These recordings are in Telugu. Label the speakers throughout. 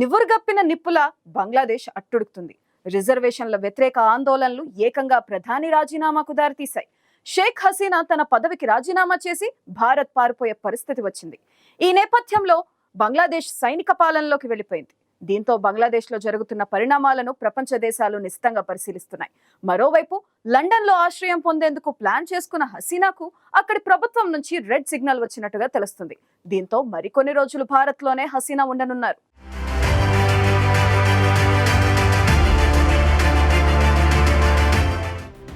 Speaker 1: నివ్వురుగప్పిన నిప్పుల బంగ్లాదేశ్ అట్టుడుకుతుంది. రిజర్వేషన్ల వ్యతిరేక ఆందోళనలు ఏకంగా ప్రధాని రాజీనామాకు దారితీశాయి. షేక్ హసీనా తన పదవికి రాజీనామా చేసి భారత్ పారిపోయే పరిస్థితి వచ్చింది. ఈ నేపథ్యంలో బంగ్లాదేశ్ సైనిక పాలనలోకి వెళ్ళిపోయింది. దీంతో బంగ్లాదేశ్లో జరుగుతున్న పరిణామాలను ప్రపంచ దేశాలు నిశితంగా పరిశీలిస్తున్నాయి. మరోవైపు లండన్లో ఆశ్రయం పొందేందుకు ప్లాన్ చేసుకున్న హసీనాకు అక్కడి ప్రభుత్వం నుంచి రెడ్ సిగ్నల్ వచ్చినట్టుగా తెలుస్తుంది. దీంతో మరికొన్ని రోజులు భారత్లోనే హసీనా ఉండనున్నారు.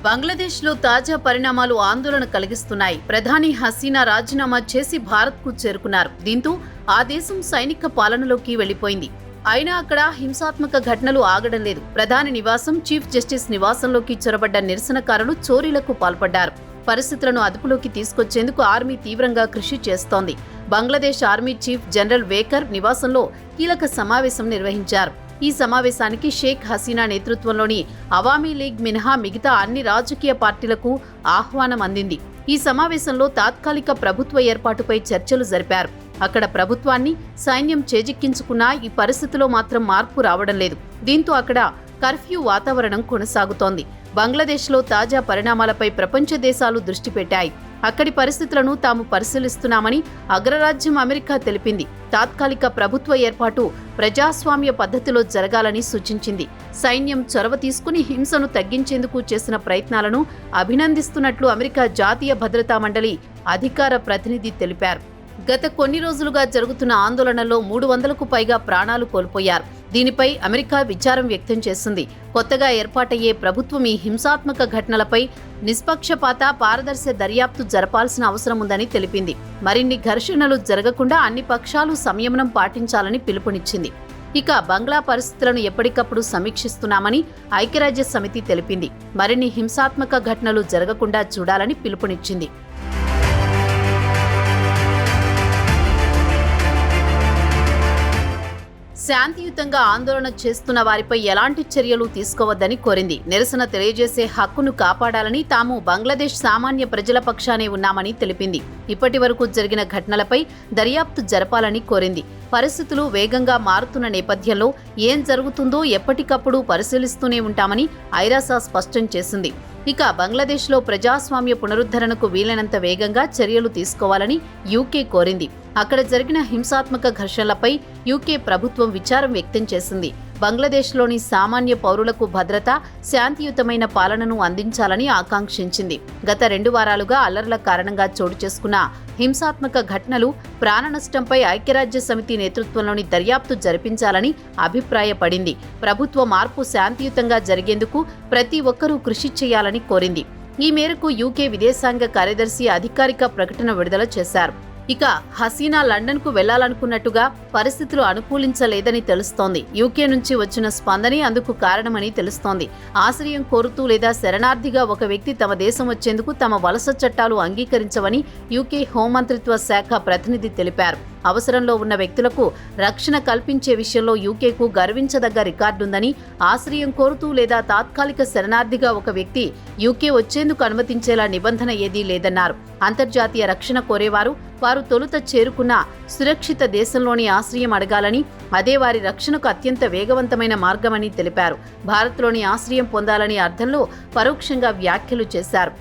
Speaker 2: బంగ్లాదేశ్లో తాజా పరిణామాలు ఆందోళన కలిగిస్తున్నాయి. ప్రధాని హసీనా రాజీనామా చేసి భారత్కు చేరుకున్నారు. దీంతో ఆ దేశం సైనిక పాలనలోకి వెళ్ళిపోయింది అయినా అక్కడ హింసాత్మక ఘటనలు ఆగడం లేదు. ప్రధాని నివాసం చీఫ్ జస్టిస్ నివాసంలోకి చొరబడ్డ నిరసనకారులు చోరీలకు పాల్పడ్డారు. పరిస్థితులను అదుపులోకి తీసుకొచ్చేందుకు ఆర్మీ తీవ్రంగా కృషి చేస్తోంది. Bangladesh army chief general Waker నివాసంలో కీలక సమావేశం నిర్వహించారు. ఈ సమావేశానికి షేక్ హసీనా నేతృత్వంలోని అవామీ లీగ్ మినహా మిగతా అన్ని రాజకీయ పార్టీలకు ఆహ్వానం అందింది. ఈ సమావేశంలో తాత్కాలిక ప్రభుత్వ ఏర్పాటుపై చర్చలు జరిపారు. అక్కడ ప్రభుత్వాన్ని సైన్యం చేజిక్కించుకున్నా ఈ పరిస్థితిలో మాత్రం మార్పు రావడం లేదు. దీంతో అక్కడ కర్ఫ్యూ వాతావరణం కొనసాగుతోంది. బంగ్లాదేశ్లో తాజా పరిణామాలపై ప్రపంచ దేశాలు దృష్టి పెట్టాయి. అక్కడి పరిస్థితులను తాము పరిశీలిస్తున్నామని అగ్రరాజ్యం అమెరికా తెలిపింది. తాత్కాలిక ప్రభుత్వ ఏర్పాటు ప్రజాస్వామ్య పద్ధతిలో జరగాలని సూచించింది. సైన్యం చొరవ తీసుకుని హింసను తగ్గించేందుకు చేసిన ప్రయత్నాలను అభినందిస్తున్నట్లు అమెరికా జాతీయ భద్రతా మండలి అధికార ప్రతినిధి తెలిపారు. గత కొన్ని రోజులుగా జరుగుతున్న ఆందోళనలో మూడు వందలకు పైగా ప్రాణాలు కోల్పోయారు. దీనిపై అమెరికా విచారం వ్యక్తం చేసింది కొత్తగా ఏర్పాటయ్యే ప్రభుత్వం ఈ హింసాత్మక ఘటనలపై నిష్పక్షపాత పారదర్శక దర్యాప్తు జరపాల్సిన అవసరం ఉందని తెలిపింది. మరిన్ని ఘర్షణలు జరగకుండా అన్ని పక్షాలు సంయమనం పాటించాలని పిలుపునిచ్చింది. ఇక బంగ్లా పరిస్థితులను ఎప్పటికప్పుడు సమీక్షిస్తున్నామని ఐక్యరాజ్య సమితి తెలిపింది. మరిన్ని హింసాత్మక ఘటనలు జరగకుండా చూడాలని పిలుపునిచ్చింది. శాంతియుతంగా ఆందోళన చేస్తున్న వారిపై ఎలాంటి చర్యలు తీసుకోవద్దని కోరింది. నిరసన తెలియజేసే హక్కును కాపాడాలని తాము బంగ్లాదేశ్ సామాన్య ప్రజల పక్షానే ఉన్నామని తెలిపింది. ఇప్పటి వరకు జరిగిన ఘటనలపై దర్యాప్తు జరపాలని కోరింది. పరిస్థితులు వేగంగా మారుతున్న నేపథ్యంలో ఏం జరుగుతుందో ఎప్పటికప్పుడు పరిశీలిస్తూనే ఉంటామని ఐరాసా స్పష్టం చేసింది. ఇక బంగ్లాదేశ్లో ప్రజాస్వామ్య పునరుద్ధరణకు వీలైనంత వేగంగా చర్యలు తీసుకోవాలని యూకే కోరింది. అక్కడ జరిగిన హింసాత్మక ఘర్షణలపై యూకే ప్రభుత్వం విచారం వ్యక్తం చేసింది. బంగ్లాదేశ్లోని సామాన్య పౌరులకు భద్రత శాంతియుతమైన పాలనను అందించాలని ఆకాంక్షించింది. గత రెండు వారాలుగా అల్లర్ల కారణంగా చోటు చేసుకున్న హింసాత్మక ఘటనలు ప్రాణ నష్టంపై ఐక్యరాజ్య సమితి నేతృత్వంలోని దర్యాప్తు జరిపించాలని అభిప్రాయపడింది. ప్రభుత్వ మార్పు శాంతియుతంగా జరిగేందుకు ప్రతి ఒక్కరూ కృషి చేయాలని కోరింది. ఈ మేరకు యూకే విదేశాంగ కార్యదర్శి అధికారిక ప్రకటన విడుదల చేశారు. ఇక హసీనా లండన్కు వెళ్ళాలనుకున్నట్టుగా పరిస్థితులు అనుకూలించలేదని తెలుస్తోంది. యూకే నుంచి వచ్చిన స్పందనే అందుకు కారణమని తెలుస్తోంది. ఆశ్రయం కోరుతూ లేదా శరణార్థిగా ఒక వ్యక్తి తమ దేశం వచ్చేందుకు తమ వలస చట్టాలు అంగీకరించవని యూకే హోంమంత్రిత్వ శాఖ ప్రతినిధి తెలిపారు. అవసరంలో ఉన్న వ్యక్తులకు రక్షణ కల్పించే విషయంలో యూకేకు గర్వించదగ్గ రికార్డుందని ఆశ్రయం కోరుతూ లేదా తాత్కాలిక శరణార్థిగా ఒక వ్యక్తి యూకే వచ్చేందుకు అనుమతించేలా నిబంధన ఏదీ లేదన్నారు. అంతర్జాతీయ రక్షణ కోరేవారు వారు తొలుత చేరుకున్న సురక్షిత దేశంలోని ఆశ్రయం అడగాలని అదే వారి రక్షణకు అత్యంత వేగవంతమైన మార్గమని తెలిపారు. భారత్లోని ఆశ్రయం పొందాలని అర్థంలో పరోక్షంగా వ్యాఖ్యలు చేశారు.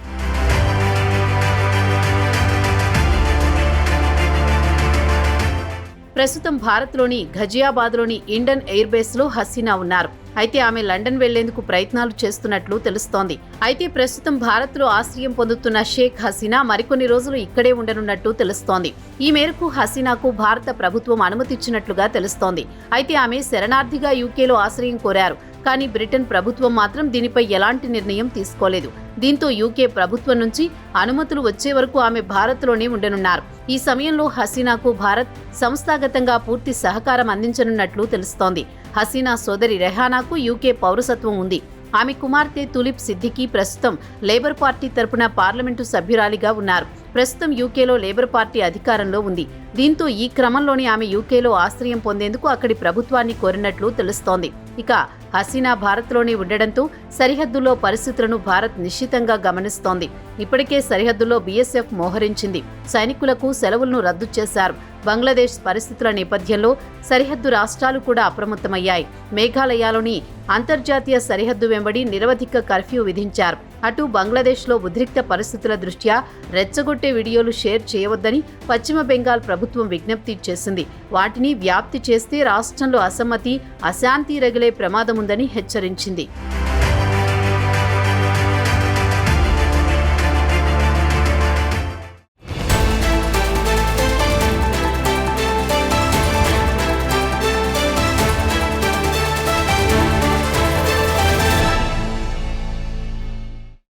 Speaker 2: ప్రస్తుతం భారత్లోని ఘజియాబాద్లోని ఇండన్ ఎయిర్ బేస్లో హసీనా ఉన్నారు. అయితే ఆమె లండన్ వెళ్ళేందుకు ప్రయత్నాలు చేస్తున్నట్లు తెలుస్తోంది. అయితే ప్రస్తుతం భారత్లో ఆశ్రయం పొందుతున్న షేక్ హసీనా మరికొన్ని రోజులు ఇక్కడే ఉండనున్నట్టు తెలుస్తోంది. ఈ మేరకు హసీనాకు భారత ప్రభుత్వం అనుమతిచ్చినట్లుగా తెలుస్తోంది. అయితే ఆమె శరణార్థిగా యూకేలో ఆశ్రయం కోరారు. కానీ బ్రిటన్ ప్రభుత్వం మాత్రం దీనిపై ఎలాంటి నిర్ణయం తీసుకోలేదు. దీంతో యూకే ప్రభుత్వం నుంచి అనుమతులు వచ్చే వరకు ఆమె భారత్లోనే ఉండనున్నారు. ఈ సమయంలో హసీనాకు భారత్ సంస్థాగతంగా పూర్తి సహకారం అందించనున్నట్లు తెలుస్తోంది. హసీనా సోదరి రెహానాకు యూకే పౌరసత్వం ఉంది. ఆమె కుమార్తె తులిప్ సిద్దికి ప్రస్తుతం లేబర్ పార్టీ తరపున పార్లమెంటు సభ్యురాలిగా ఉన్నారు. ప్రస్తుతం యూకేలో లేబర్ పార్టీ అధికారంలో ఉంది. దీంతో ఈ క్రమంలోనే ఆమె యూకేలో ఆశ్రయం పొందేందుకు అక్కడి ప్రభుత్వాన్ని కోరినట్లు తెలుస్తోంది. ఇక హసీనా భారత్లోనే ఉండడంతో సరిహద్దులో పరిస్థితులను భారత్ నిశ్చితంగా గమనిస్తోంది. ఇప్పటికే సరిహద్దులో బీఎస్ఎఫ్ మోహరించింది. సైనికులకు సెలవులను రద్దు చేశారు. బంగ్లాదేశ్ పరిస్థితుల నేపథ్యంలో సరిహద్దు రాష్ట్రాలు కూడా అప్రమత్తమయ్యాయి. మేఘాలయలోని అంతర్జాతీయ సరిహద్దు వెంబడి నిరవధిక కర్ఫ్యూ విధించారు. అటు బంగ్లాదేశ్లో ఉద్రిక్త పరిస్థితుల దృష్ట్యా రెచ్చగొట్టే వీడియోలు షేర్ చేయవద్దని పశ్చిమ బెంగాల్ ప్రభుత్వం విజ్ఞప్తి చేసింది. వాటిని వ్యాప్తి చేస్తే రాష్ట్రంలో అసమ్మతి అశాంతి రగిలే ప్రమాదముందని హెచ్చరించింది.